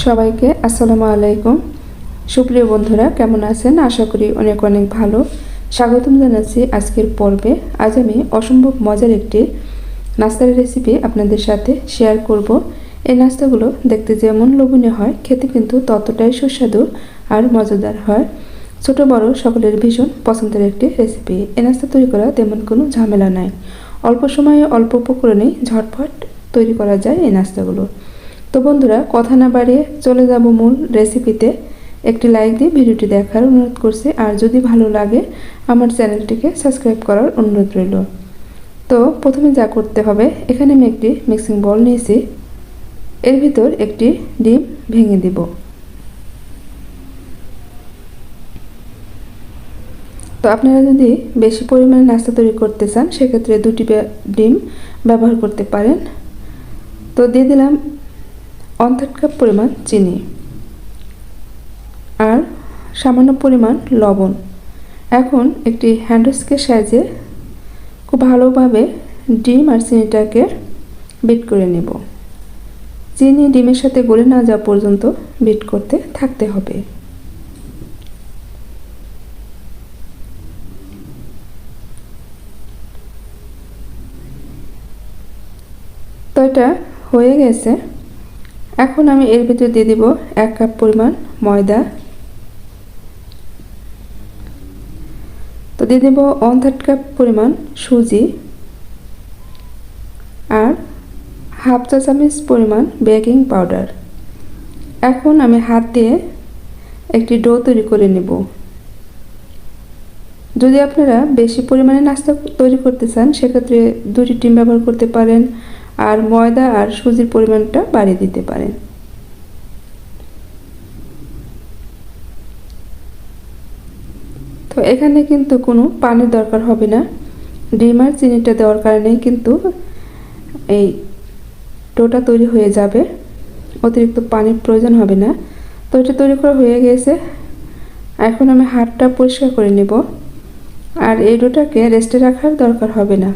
সবাইকে আসসালামু আলাইকুম। সুপ্রিয় বন্ধুরা, কেমন আছেন? আশা করি অনেক অনেক ভালো। স্বাগতম জানাচ্ছি আজকের পর্বে। আজ আমি অসম্ভব মজার একটি নাস্তার রেসিপি আপনাদের সাথে শেয়ার করব। এই নাস্তাগুলো দেখতে যেমন লোভনীয় হয়, খেতে কিন্তু ততটাই সুস্বাদু আর মজাদার হয়। ছোট, বড় সকলের ভীষণ পছন্দের একটি রেসিপি এই নাস্তা তৈরি করা তেমন কোনো ঝামেলা নাই। অল্প সময়ে অল্প উপকরণেই ঝটফট তৈরি করা যায় এই নাস্তাগুলো। তো বন্ধুরা, কথা না বাড়িয়ে চলে যাব মূল রেসিপিতে একটি লাইক দিয়ে ভিডিওটি দেখার অনুরোধ করছি। আর যদি ভালো লাগে, আমার চ্যানেলটিকে সাবস্ক্রাইব করার অনুরোধ রইল। তো প্রথমে যা করতে হবে, এখানে আমি একটি মিক্সিং বল নিয়েছি। এর ভিতর একটি ডিম ভেঙে দিব। তো আপনারা যদি বেশি পরিমাণে নাস্তা তৈরি করতে চান, সেক্ষেত্রে দুটি ডিম ব্যবহার করতে পারেন। তো দিয়ে দিলাম থার্ড কাপ পরিমাণ চিনি আর সামান্য পরিমাণ লবণ। এখন একটি হ্যান্ডস্কের সাহায্যে খুব ভালোভাবে ডিম আর চিনিটাকে বিট করে নেব। চিনি ডিমের সাথে গলে না যাওয়া পর্যন্ত বিট করতে থাকতে হবে। তো এটা হয়ে গেছে। এখন আমি এর ভিতরে দিয়ে দিব এক কাপ পরিমাণ ময়দা। তো দিয়ে দেব ওয়ান থার্ড কাপ পরিমাণ সুজি আর হাফ চা চামচ পরিমাণ বেকিং পাউডার এখন আমি হাত দিয়ে একটি ডো তৈরি করে নেব। যদি আপনারা বেশি পরিমাণে নাস্তা তৈরি করতে চান, সেক্ষেত্রে দুটি ডিম ব্যবহার করতে পারেন। আর ময়দা আর সুজির পরিমাণটা বাড়িয়ে দিতে পারেন। তো এখানে কিন্তু কোনো পানির দরকার হবে না। ডিম আর চিনিটা দেওয়ার কারণেই কিন্তু এই ডোটা তৈরি হয়ে যাবে। অতিরিক্ত পানির প্রয়োজন হবে না। তো এটা তৈরি করা হয়ে গেছে। এখন আমি হাতটা পরিষ্কার করে নেব। আর এই ডোটাকে রেস্টে রাখার দরকার হবে না।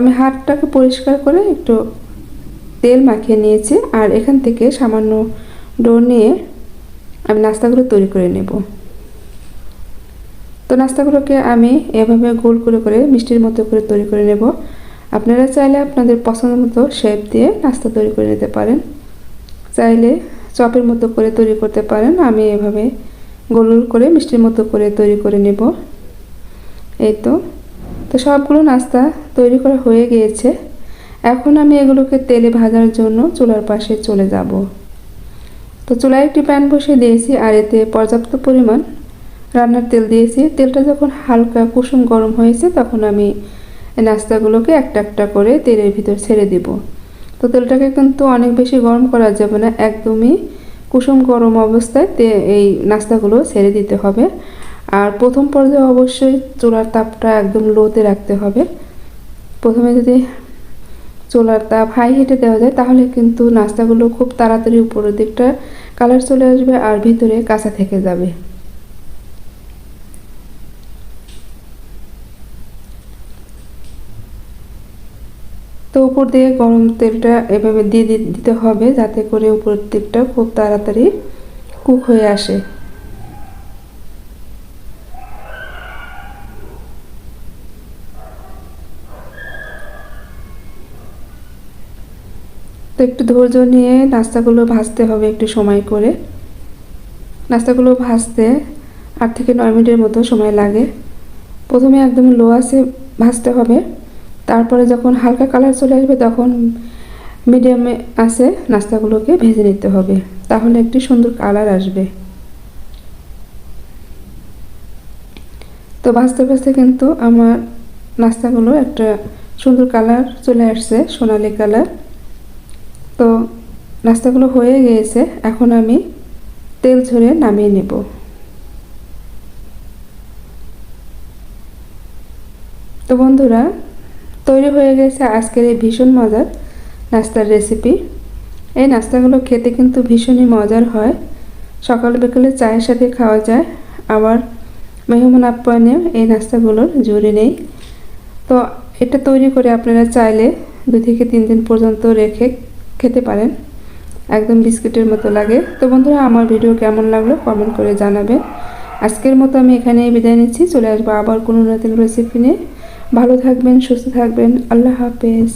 আমি হাতটাকে পরিষ্কার করে একটু তেল মাখিয়ে নিয়েছি আর এখান থেকে সামান্য ডো নিয়ে আমি নাস্তাগুলো তৈরি করে নেব। তো নাস্তাগুলোকে আমি এভাবে গোল করে করে মিষ্টির মতো করে তৈরি করে নেব। আপনারা চাইলে আপনাদের পছন্দ মতো শেপ দিয়ে নাস্তা তৈরি করে নিতে পারেন। চাইলে চপের মতো করে তৈরি করতে পারেন। আমি এভাবে গোল গোল করে মিষ্টির মতো করে তৈরি করে নেব। এই তো। তো সবগুলো নাস্তা তৈরি করা হয়ে গিয়েছে। এখন আমি এগুলোকে তেলে ভাজার জন্য চুলার পাশে চলে যাব। তো চুলায় একটি প্যান বসিয়ে দিয়েছি আর এতে পর্যাপ্ত পরিমাণ রান্নার তেল দিয়েছি। তেলটা যখন হালকা কুসুম গরম হয়েছে তখন আমি নাস্তাগুলোকে একটা একটা করে তেলের ভিতর ছেড়ে দিব। তো তেলটাকে কিন্তু অনেক বেশি গরম করা যাবে না, একদমই কুসুম গরম অবস্থায় এই নাস্তাগুলো ছেড়ে দিতে হবে। আর প্রথম পর্যায়ে অবশ্যই চুলার তাপটা একদম লোতে রাখতে হবে। প্রথমে যদি চুলার তাপ হাই হিটে দেওয়া যায়, তাহলে কিন্তু নাস্তাগুলো খুব তাড়াতাড়ি উপরের দিকটা কালার চলে আসবে আর ভিতরে কাঁচা থেকে যাবে। তো উপর দিয়ে গরম তেলটা এভাবে দিয়ে দিতে হবে যাতে করে উপরের দিকটা খুব তাড়াতাড়ি কুক হয়ে আসে। তো একটু ধৈর্য নিয়ে নাস্তাগুলো ভাজতে হবে একটু সময় করে। নাস্তাগুলো ভাজতে আট থেকে নয় মিনিটের মতো সময় লাগে। প্রথমে একদম লো আছে ভাজতে হবে। তারপরে যখন হালকা কালার চলে আসবে তখন মিডিয়ামে আসে নাস্তাগুলোকে ভেজে নিতে হবে। তাহলে একটি সুন্দর কালার আসবে। তো ভাজতে ভাজতে কিন্তু আমার নাস্তাগুলো একটা সুন্দর কালার চলে আসছে, সোনালি কালার তো নাস্তাগুলো হয়ে গিয়েছে, এখন আমি তেল ঝরে নামিয়ে নেব। তো বন্ধুরা, তৈরি হয়ে গেছে আজকের এই ভীষণ মজার নাস্তার রেসিপি এই নাস্তাগুলো খেতে কিন্তু ভীষণই মজার হয়। সকাল বিকেলে চায়ের সাথে খাওয়া যায়। আবার মেহমান আপ্যায়নেও এই নাস্তাগুলোর জুড়ি নেই। তো এটা তৈরি করে আপনারা চাইলে দু থেকে তিন দিন পর্যন্ত রেখে খেতে পারেন। একদম বিস্কুটের মতো লাগে। তো বন্ধুরা, আমার ভিডিও কেমন লাগল কমেন্ট করে জানাবেন। আজকের মতো আমি এখানেই বিদায় নিচ্ছি। চলে আসব আবার কোনো নতুন রেসিপি নিয়ে। ভালো থাকবেন, সুস্থ থাকবেন। আল্লাহ হাফেজ।